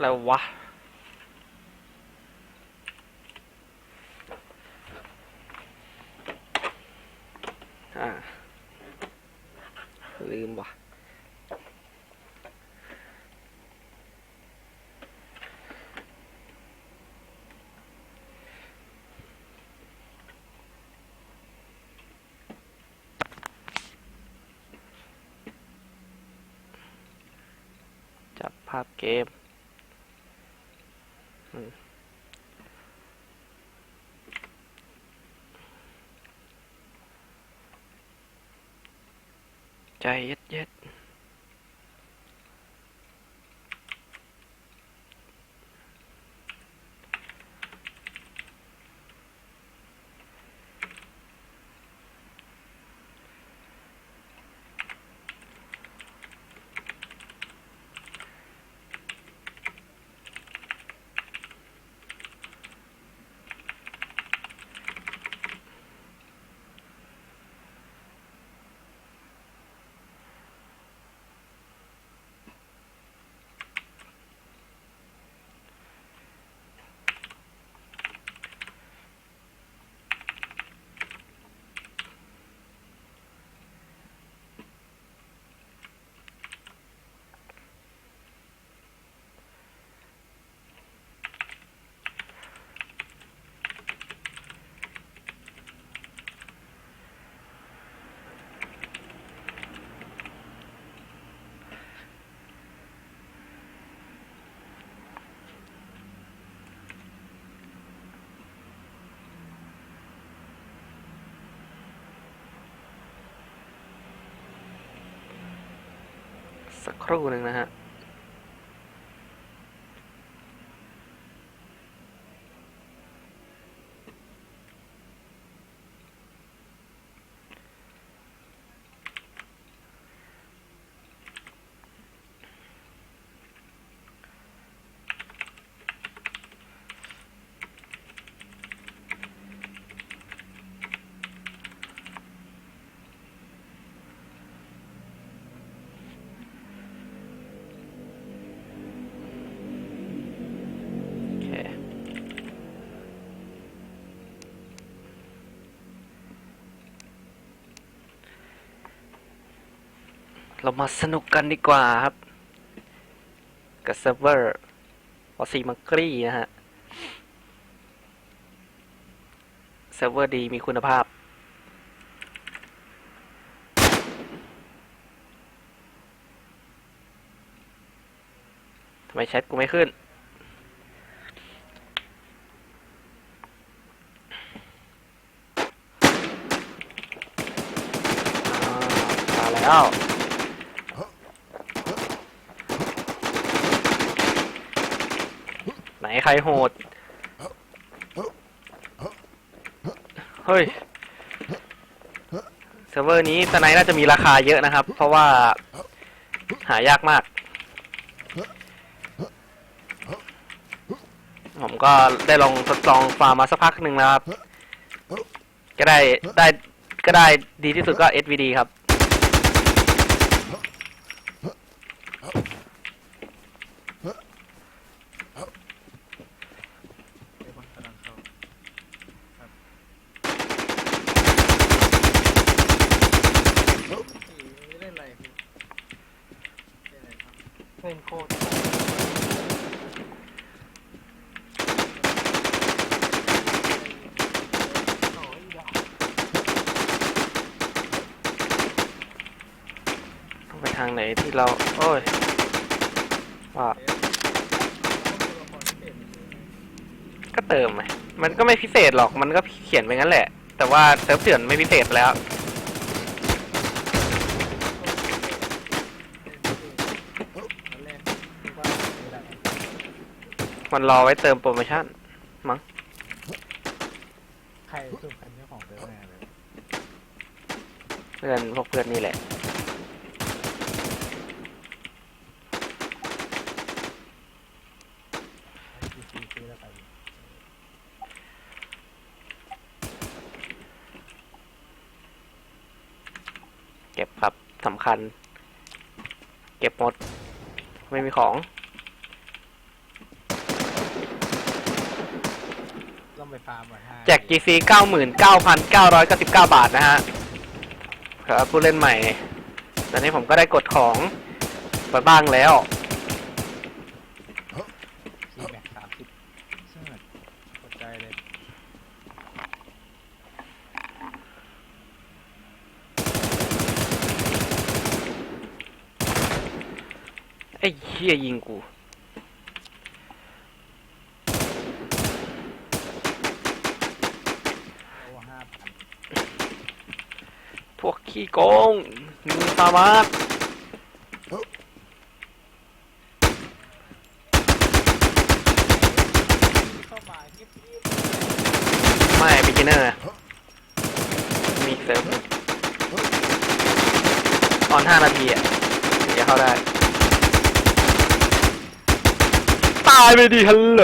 แล้ววะ อ่า ลืมว่ะจับภาพเกมอืม ใจเย็ดเย็ด สักครู่หนึ่งนะฮะ โอเค เรามาสนุกกันดีกว่าครับ กับเซิร์ฟเวอร์วอซีมังกรีนะฮะ เซิร์ฟเวอร์ดีมีคุณภาพ ทำไมแชทกูไม่ขึ้น อ่ามาแล้ว ไหนใครโหด เฮ้ย เซิร์ฟเวอร์นี้สไนน่าจะมีราคาเยอะนะครับ เพราะว่าหายากมาก ผมก็ได้ลองทดลองฟาร์มมาสักพักหนึ่งแล้วครับ ก็ได้ได้ก็ได้ดีที่สุดก็ SVD ครับ เดี๋ยวคนกำลังเข้าครับพี่เล่นอะไรพี่เล่นอะไรครับ เล่นโคตรโอ้ยอย่า ต้องไปทางไหนที่เรา โอ้ย ว่า เอ๊ะตัวละครพิเศษมันคืออะไร ก็เติมไงมันก็ไม่พิเศษหรอก มันก็เขียนไปงั้นแหละ แต่ว่าเซิร์ฟเถื่อนไม่พิเศษไปแล้วตอนแรกคิดว่าไม่ได้มันรอไว้เติมโปรโมชั่น มั้ง ใครสุดเป็นเจ้าของเซิร์ฟแน่เลยเพื่อนพวกเพื่อนนี่แหละำคัญ เก็บหมด ไม่มีของ ต้องไปฟาร์มก่อนห้าแจก GC 99,999 บาทนะฮะครับผู้เล่นใหม่ ตอนนี้ผมก็ได้กดของไปบ้างแล้ว ไอ้เหี้ยยิงกู โอ้ห้าพันพวกขี้โกงมีสามารถเข้ามาเงียบไม่ บิกินเนอร์ มีเซิร์ฟตอนห้านาทีอะถึงจะเข้าได้ ตายไปดิฮัลโหล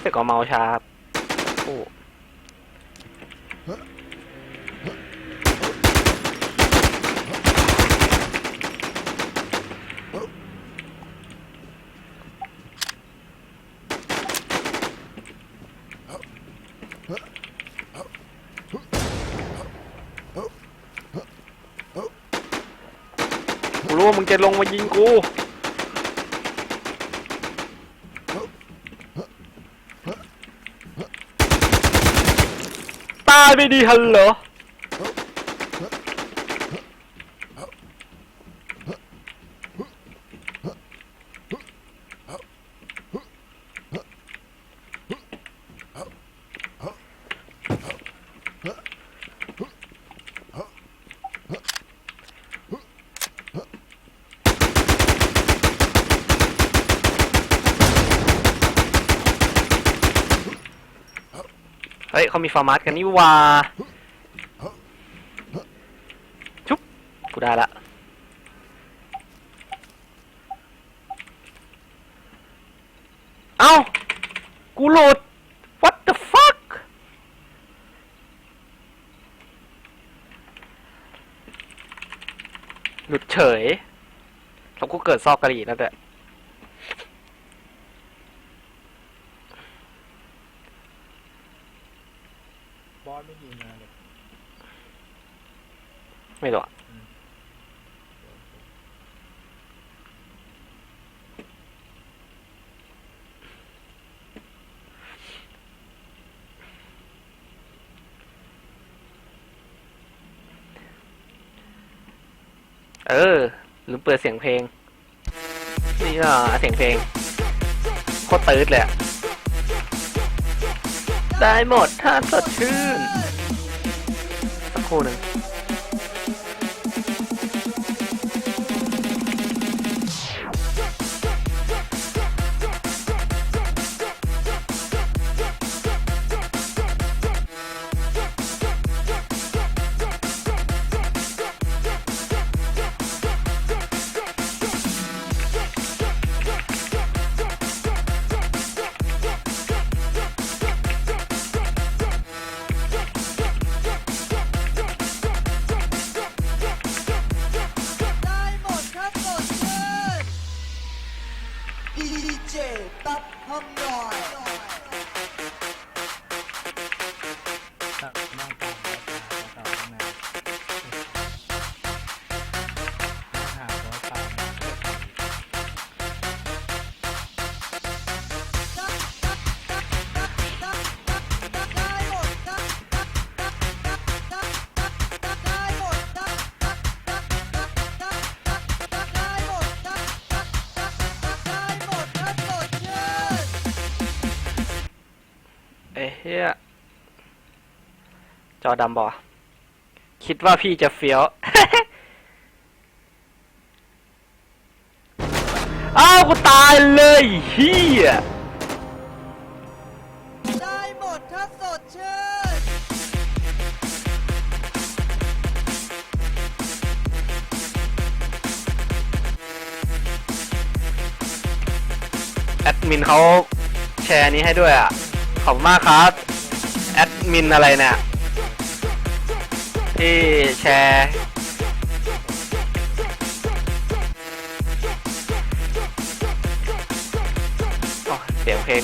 แต่ก็เมาชาครับโอ้ ว่ามึงจะลงมายิงกู ตายไปดีฮัลโหล เฮ้ยเขามีฟาร์มัสกันนี่ว่าชุบกูได้ละเอ้า กูโหลด what the fuck หลุดเฉยแล้วกูเกิดซอกกะหรี่นั่นแหละ บอสไม่ยิงมาเลย ไม่รู้อเออลืมเปิดเสียงเพลง นี่อะเสียงเพลง โคตรตืดเลยได้หมดถ้าสดชื่น สักครู่หนึ่ง อดำบอคิดว่าพี่จะเฟี้ยวอ้าวกูตายเลยเฮียได้หมดครับสดชื่นแอดมินเขาแชร์นี้ให้ด้วยอะ ขอบคุณมากครับ แอดมินอะไรเนี่ย ที่แชร์เสียงเพลง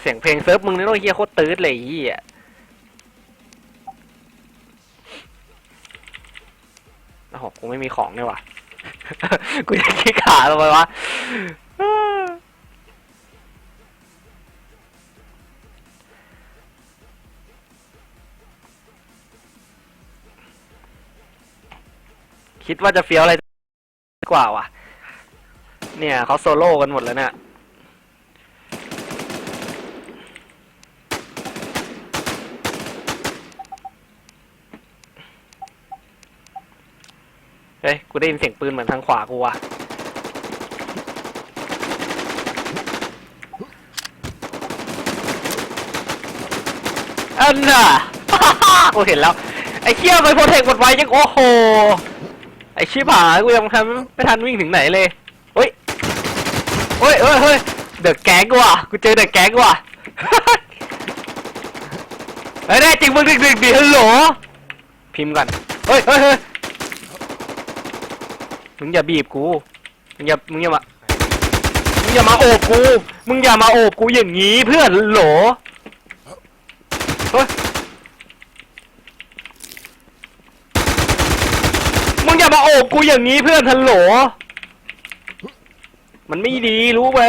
เสียงเพลงเซิร์ฟมึงนี่โน้เฮียโคตรตื้ดเลยยี่ยโอ้โหกูไม่มีของเนี่ยว่ะ กูจะขี้ขาทำไมวะ คิดว่าจะเฟี้ยวอะไรกว่าว่ะ เนี่ยเขาโซโล่กันหมดแล้วเนี่ยเฮ้ย กูได้ยินเสียงปืนเหมือนทางขวากูว่ะอันน่ะ กูเห็นแล้ว ไอ้เชี่ยไปโปรเทคหมดไว้ยังโอ้โห ไอชิบหายกูยังทันไม่ทันวิ่งถึงไหนเลยเฮ้ยเฮ้ยเฮ้ยเฮ้ยเดอะแก๊งกูว่ะกูเจอเดือะแก๊งกูว่ะเฮ้ยแน่จริงมึงดึกดึกดิฮัลโหลพิมพ์ก่อนเฮ้ยเฮ้ยเฮ้ยมึงอย่าบีบกูมึงอย่ามึงอย่ามามึงอย่ามาโอบกู มึงอย่ามาโอบกูอย่างนี้เพื่อนโหลเฮ้ย มาโอบกูอย่างนี้เพื่อนฮัลโหล มันไม่ดีรู้ไหม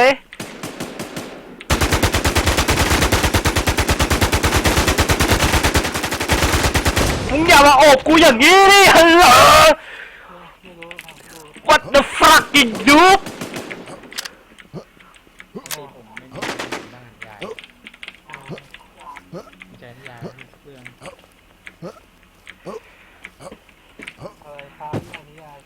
มึงอย่ามาโอบกูอย่างนี้ดิฮัลโหล What the fuck you do มไม่มีบ้านยายใจที่ยายเพื่อนอะไรครับอันนี้ยาย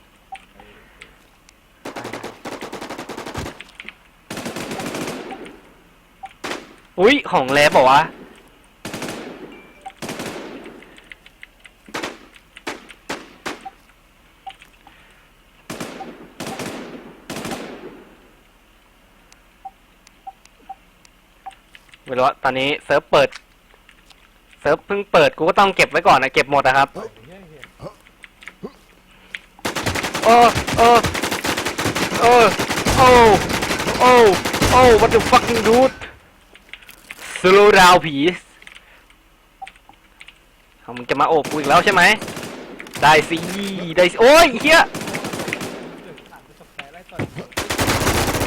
อุ้ยของแลบบอกว่าไม่รู้ว่าตอนนี้เซิร์ฟเปิด เซิร์ฟเพิ่งเปิดกูก็ต้องเก็บไว้ก่อนนะเก็บหมดนะครับ โอ้โอ้โอ้โอ้โอ้โอ้ what the fucking dude slow down please เอามึงจะมาโอบกูอีกแล้วใช่ไหม ได้สิ ได้สิโอ้ยเฮีย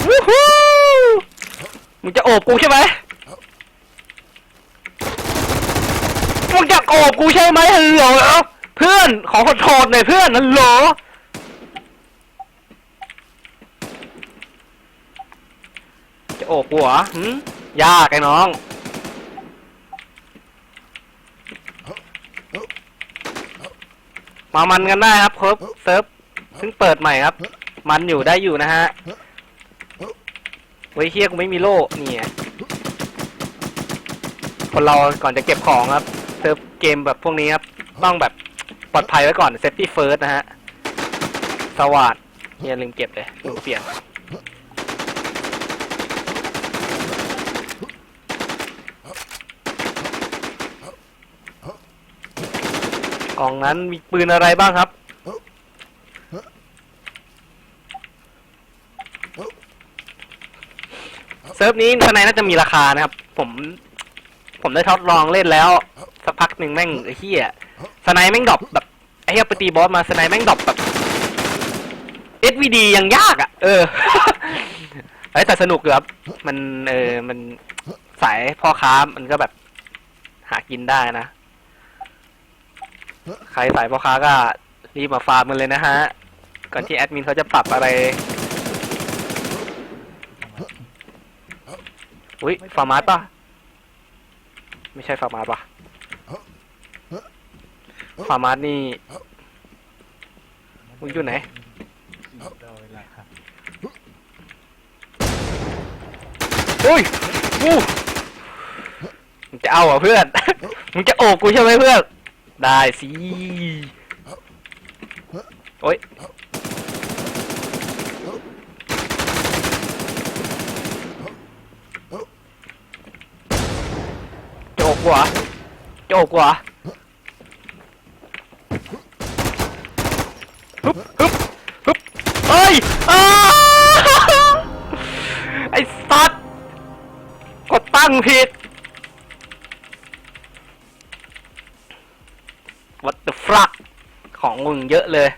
วู้ฮู้มึงจะโอบกูใช่ไหมมึงจะโอบกูใช่ไหมฮัลโหลเพื่อนขอขอโทษหน่อยเพื่อนฮัลโหลจะโอบกูเหรอหืมยากไอ้น้อง มามันกันได้ครับครบเซิร์ฟเพิ่งเปิดใหม่ครับ มันอยู่ได้อยู่นะฮะไว้ยเฮียกูไม่มีโล่นี่ไงคนเราก่อนจะเก็บของครับเซิร์ฟเกมแบบพวกนี้ครับ ต้องแบบปลอดภัยไว้ก่อนเซฟตี้เฟิร์สนะฮะสวัสดเฮียลืมเก็บเลยลืมเปลี่ยน กล่องนั้นมีปืนอะไรบ้างครับ เซิร์ฟนี้ทนายน่าจะมีราคานะครับ ผม ผมได้ทดลองเล่นแล้ว สักพักหนึ่งแม่งไอ้เหี้ยสไนแม่งดรอปแบบไอ้เหี้ยไปตีบอสมาสไนแม่งดรอปแบบ SVD ยังยากอะ เออเฮ้แต่สนุกอยู่ครับ มันเออมันสายพ่อค้ามันก็แบบหากินได้นะ ใครสายพ่อค้าก็รีบมาฟาร์มกันเลยนะฮะ ก่อนที่แอดมินเขาจะปรับอะไร อุ้ยฟาร์มาร์ปะไม่ใช่ฟาร์มาร์ปะฟาร์มาร์นี่มึงอยู่ไหนอุ้ยอู้มึงจะเอาเหรอเพื่อน มึงจะโอบกูใช่ไหมเพื่อน ได้สิโอ้ยโจกกว่าโจกกว่าฮึบฮึบฮึบเอ้ยอ้าไอ้สัตว์กดตั้งผิด เยอะเลย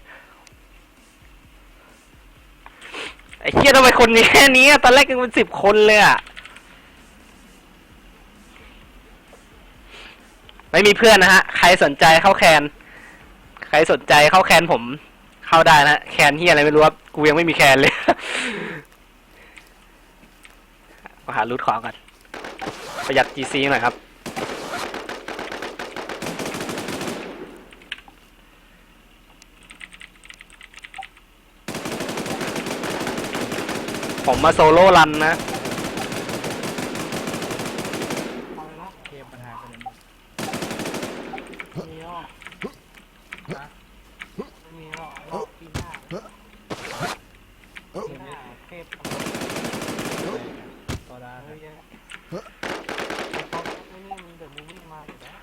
ไอ้เฮียทำไมคนนี้แค่นี้ตอนแรกยังเป็นสิบคนเลยอะไม่มีเพื่อนนะฮะ ใครสนใจเข้าแคน ใครสนใจเข้าแคนผม เข้าได้นะ แคนที่อะไรไม่รู้ครับกูยังไม่มีแคนเลยมาหารูทของกัน ประหยัด GC หน่อยครับ ผมมาโซโล่รันนะ เกมปัญหากันเลย มีหรอกนะไม่มีหรอกรอบปีหน้าปีหน้าเทพ ต่อได้ เฮ้ยเขาไม่นี่มันเดี๋ยวมูวี่มาอยู่แล้ว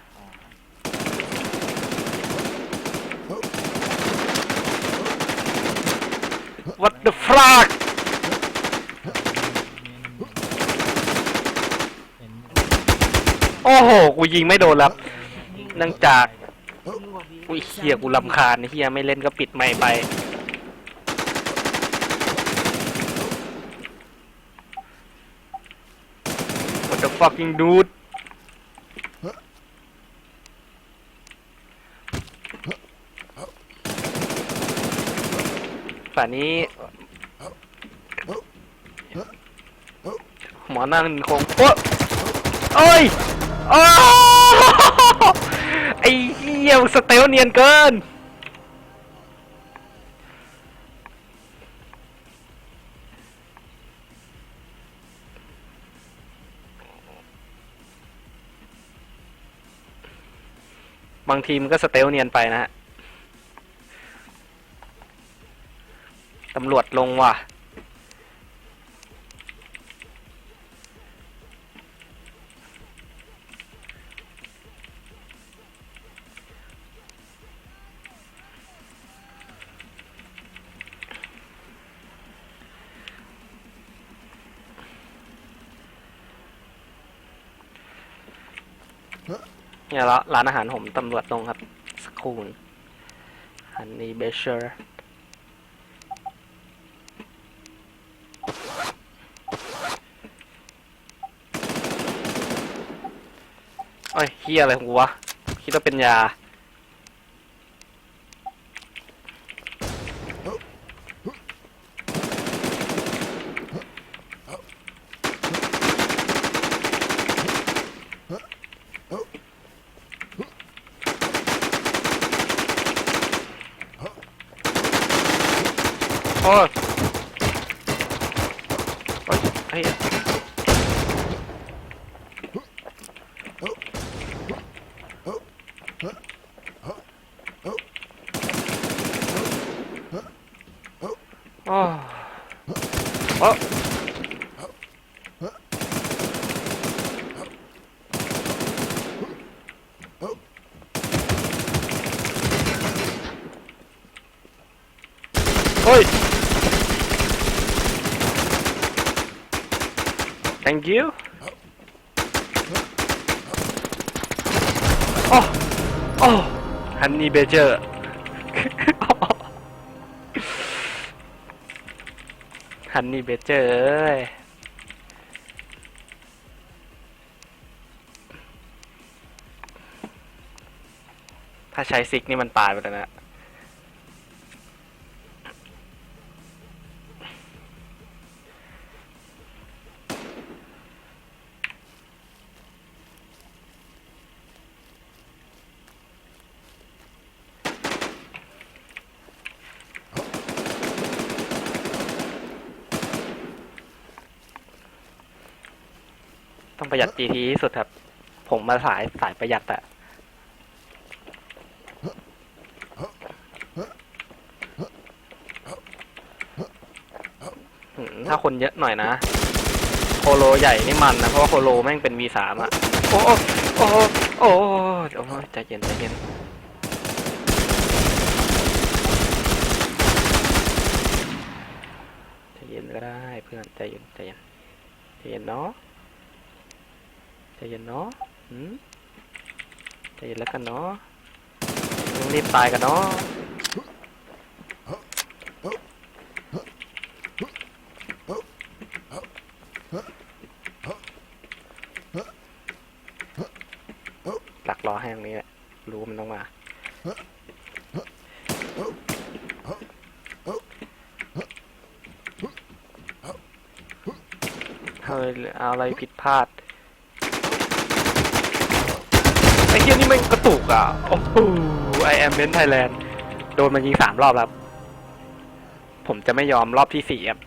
วัด the fuck เห็น โอ้โห กูยิงไม่โดนแล้วเนื่องจากอุ้ยเฮียกูลำคาญเฮียไม่เล่นก็ปิดไม่ไป What the fucking dude ฝ่านนี้ หมอนั่งคงโอ๊ะโอ้ย โอ้ไอ้เหี้ยสเตลเนียนเกิน บางทีมนก็สเตลเนียนไปนะฮะ ตำรวจลงว่ะ เนี่ยละร้านอาหารผมตำรวจลงครับ สักครู่ฮันนี่เบเชอร์โอ้ยเฮียอะไรของกูวะ คิดว่าเป็นยา โอ้ยโอ้ยเฮ้ยโอ้โอ้เฮ้ย Thank you โอ้โอ้ฮันนี่เบเจอร์ฮันนี่เบเจอร์เอ้ยถ้าใช้ซิกนี่มันตายไปแล้วนะ ประหยัด GT ที่สุดครับ ผมมาสายสายประหยัดอะหืมถ้าคนเยอะหน่อยนะ โคโลใหญ่นี่มันนะ เพราะว่าโคโลแม่งเป็น V3 อะโอ้โอ้โอ้โอ้โอ้ใจเย็นใจเย็น ใจเย็นก็ได้เพื่อนใจเย็นใจเย็นใจเย็นเนาะใจ เย็นเนาะหืมใจเย็นแล้วกันเนาะต้องรีบตายกันเนาะหลักรอให้ตรงนี้แหละ รู้มันต้องมาเฮ้ยอะไรผิดพลาด ไอ้เหี้ยนี่มันกระตุกอะ โอ้โหไอแอมเบนไทยแลนด์โดนมายิงสามรอบแล้ว ผมจะไม่ยอมรอบที่สี่ครับ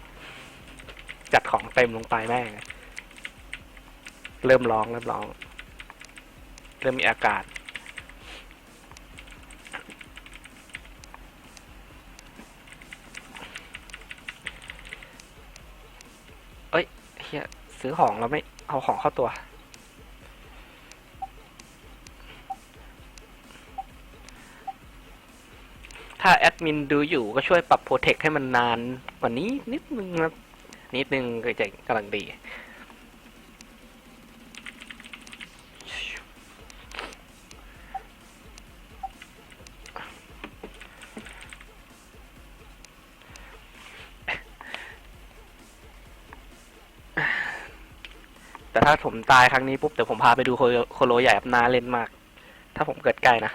จัดของเต็มลงไปแม่ง เริ่มร้องเริ่มร้อง เริ่มมีอากาศ เอ้ยเฮียซื้อของแล้วไม่เอาของเข้าตัว ถ้าแอดมินดูอยู่ก็ช่วยปรับโปรเทคให้มันนานกว่านี้นิดนึงนะนิดนึงก็จะกำลังดี แต่ถ้าผมตายครั้งนี้ปุ๊บเดี๋ยวผมพาไปดูโคโลใหญ่ครับนาเล่นมาก ถ้าผมเกิดใกล้นะ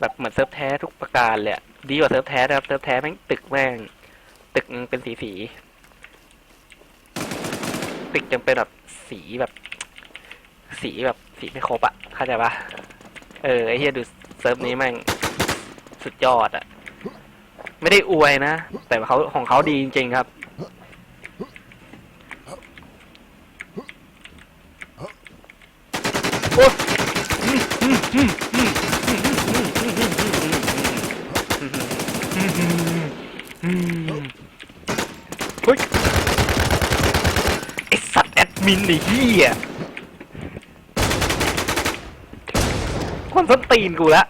แบบเหมือนเซิร์ฟแท้ทุกประการเลยดีกว่าเซิร์ฟแท้นะครับเซิร์ฟแท้แม่งตึกแม่งตึกเป็นสีสีตึกยังเป็นแบบสีแบบ สีแบบสีไม่ครบอะเข้าใจปะเออไอเฮียดูเซิร์ฟนี้แม่งสุดยอดอะไม่ได้อวยนะ แต่เขาของเขาดีจริงๆครับ เฮ้ยไอสัตว์แอดมินไอ้เหี้ยคนส้นตีนกูละ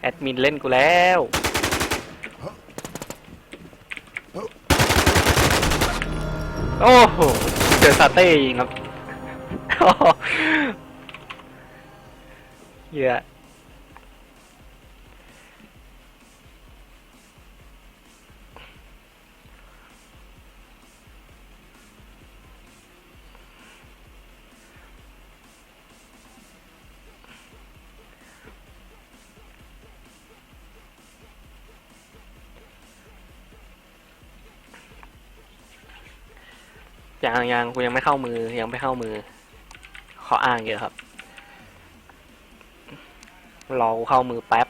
แอดมินเล่นกูแล้วโอ้โห เจอซาเต้ยิงครับ เยอะยังยังกูยังไม่เข้ามือยังไม่เข้ามือ เขาอ้างเยอะครับ รอกูเข้ามือแป๊บ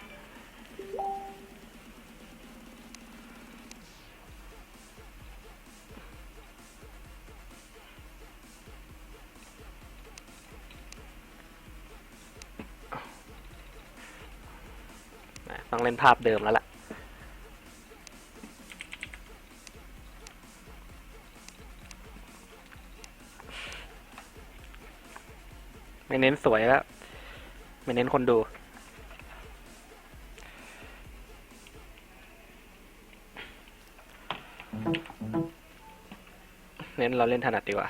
ต้องเล่นภาพเดิมแล้วล่ะ ไม่เน้นสวยแล้ว ไม่เน้นคนดูเน้นเราเล่นถนัดดีกว่า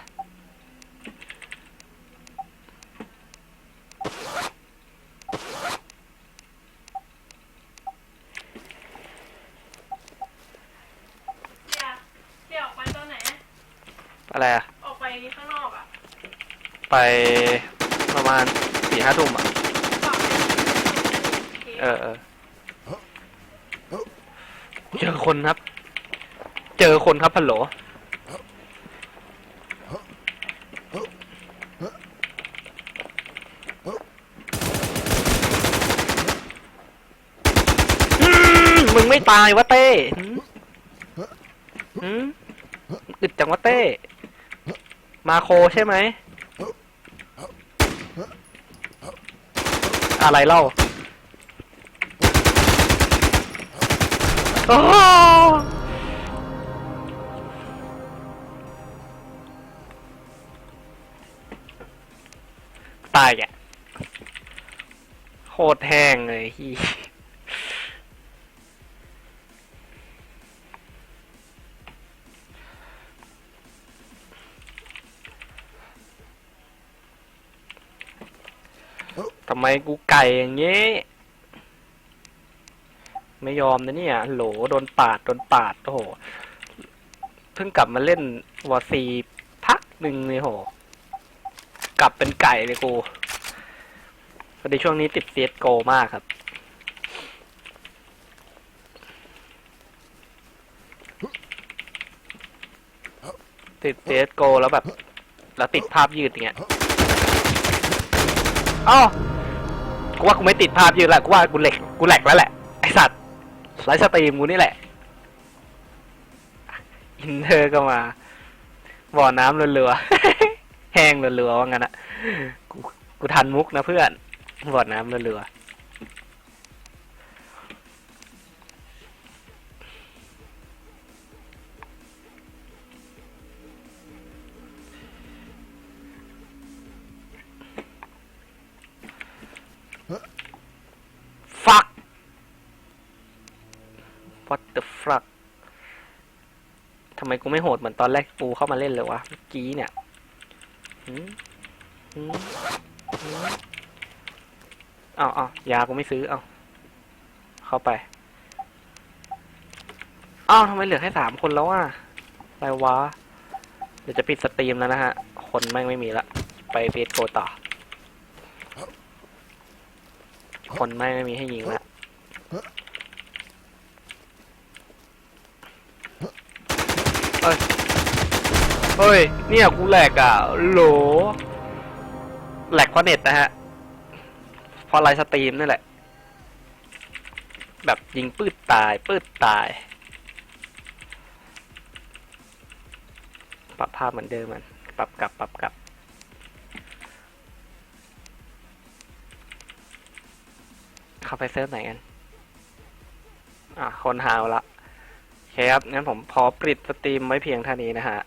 เดี๋ยวเดี๋ยวออกไปตอนไหน อะไรอะออกไปข้างนอกอะไป ประมาณสี่ห้าทุ่มอะฝากเออเออเจอคนครับ เจอคนครับพัลโหลอืมมึงไม่ตายวะเต้หืมหืมอึดจังวะเต้ มาโคใช่ไหม อะไรเล่าตายแกโคตรแห้งเลยที่ กูไก่อย่างงี้ ไม่ยอมนะเนี่ย โหลโดนปาดโดนปาดโอ้โหเพิ่งกลับมาเล่นวอซีพักหนึ่งเลยโห กลับเป็นไก่เลยกูพอดีช่วงนี้ติดเซียโกมากครับติดเซียโกแล้วแบบ แล้วติดภาพยืดอย่างเงี้ยอ้า กูว่ากูไม่ติดภาพยืนละกูว่ากูเหล็กกูแหลกแล้วแหละไอสัตว์ไลฟ์สตรีมกูนี่แหละ อินเทอร์ก็มาบ่อน้ำเรือๆแห้งเรือๆว่างั้นอะกูกูทันมุกนะเพื่อนบ่อน้ำเรือๆ กูไม่โหดเหมือนตอนแรกปูเข้ามาเล่นเลยวะเมื่อกี้เนี่ยเอาเอายากูไม่ซื้อ เอาเข้าไปอ้าวทำไมเหลือแค่สามคนแล้วอะอะไรวะ เดี๋ยวจะปิดสตรีมแล้วนะฮะ คนแม่งไม่มีละ ไปเบสโกต่อ คนแม่งไม่มีให้ยิงละ เฮ้ย เนี่ยกูแหลกอะโหลแหลกเพราะเน็ตนะฮะเพราะไลฟ์สตรีมนี่แหละ แบบยิงปืดตายปืดตาย ปรับภาพเหมือนเดิมมัน ปรับกลับปรับกลับเข้าไปเซิร์ฟไหนกัน อะ คนหาวละโอเคครับ งั้นผมพอปิดสตรีมไว้เพียงเท่านี้นะฮะ